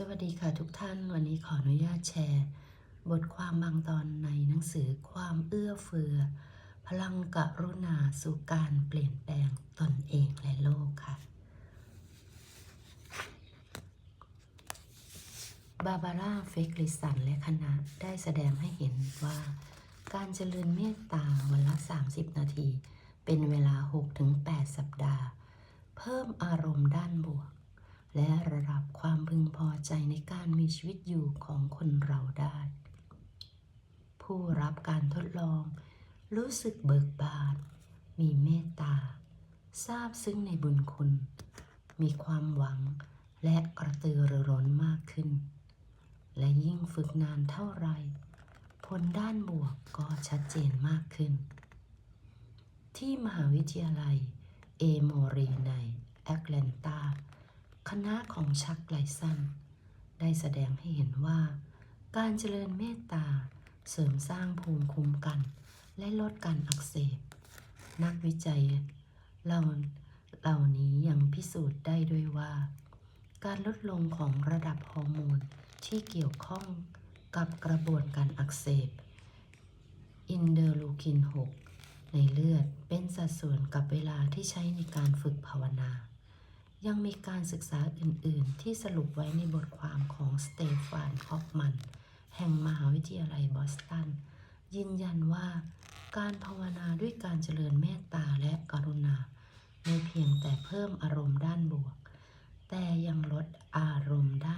สวัสดีค่ะทุกท่านวันนี้ขออนุญาตแชร์ บทความบางตอนในหนังสือความเอื้อเฟื้อพลังกรุณาสู่การเปลี่ยนแปลงตนเองและโลกค่ะ บาบาร่าเฟกลิสันและคณะได้แสดงให้เห็นว่า การเจริญเมตตาวันละ 30 นาที เป็นเวลา 6-8 สัปดาห์ เพิ่มอารมณ์ด้านบวก และระดับความ ใจในการมีชีวิตอยู่ของคนเราได้ ผู้รับการทดลอง รู้สึกเบิกบาน มีเมตตาซาบซึ้งในบุญคุณ มีความหวังและกระตือรือร้นมากขึ้น และยิ่งฝึกนานเท่าไรผลด้านบวกก็ชัดเจนมากขึ้น ที่มหาวิทยาลัย เอโมรีในแอตแลนตาคณะของชักไลสัน ได้แสดงให้เห็นว่า การเจริญเมตตา เสริมสร้างภูมิคุ้มกัน และลดการอักเสบ นักวิจัยเหล่าเหล่านี้ยังพิสูจน์ได้ด้วยว่า การลดลงของระดับฮอร์โมนที่เกี่ยวข้องกับกระบวนการอักเสบ อินเดอร์ลูคิน 6 ในเลือดเป็นสัดส่วนกับเวลาที่ใช้ในการฝึกภาวนา ยังมีการศึกษาอื่น ๆ ที่สรุปไว้ในบทความของสเตฟานฮอฟมัน แห่งมหาวิทยาลัยบอสตัน ยืนยันว่าการภาวนาด้วยการเจริญเมตตาและกรุณา ไม่เพียงแต่เพิ่มอารมณ์ด้านบวก แต่ยังลดอารมณ์ด้านลบด้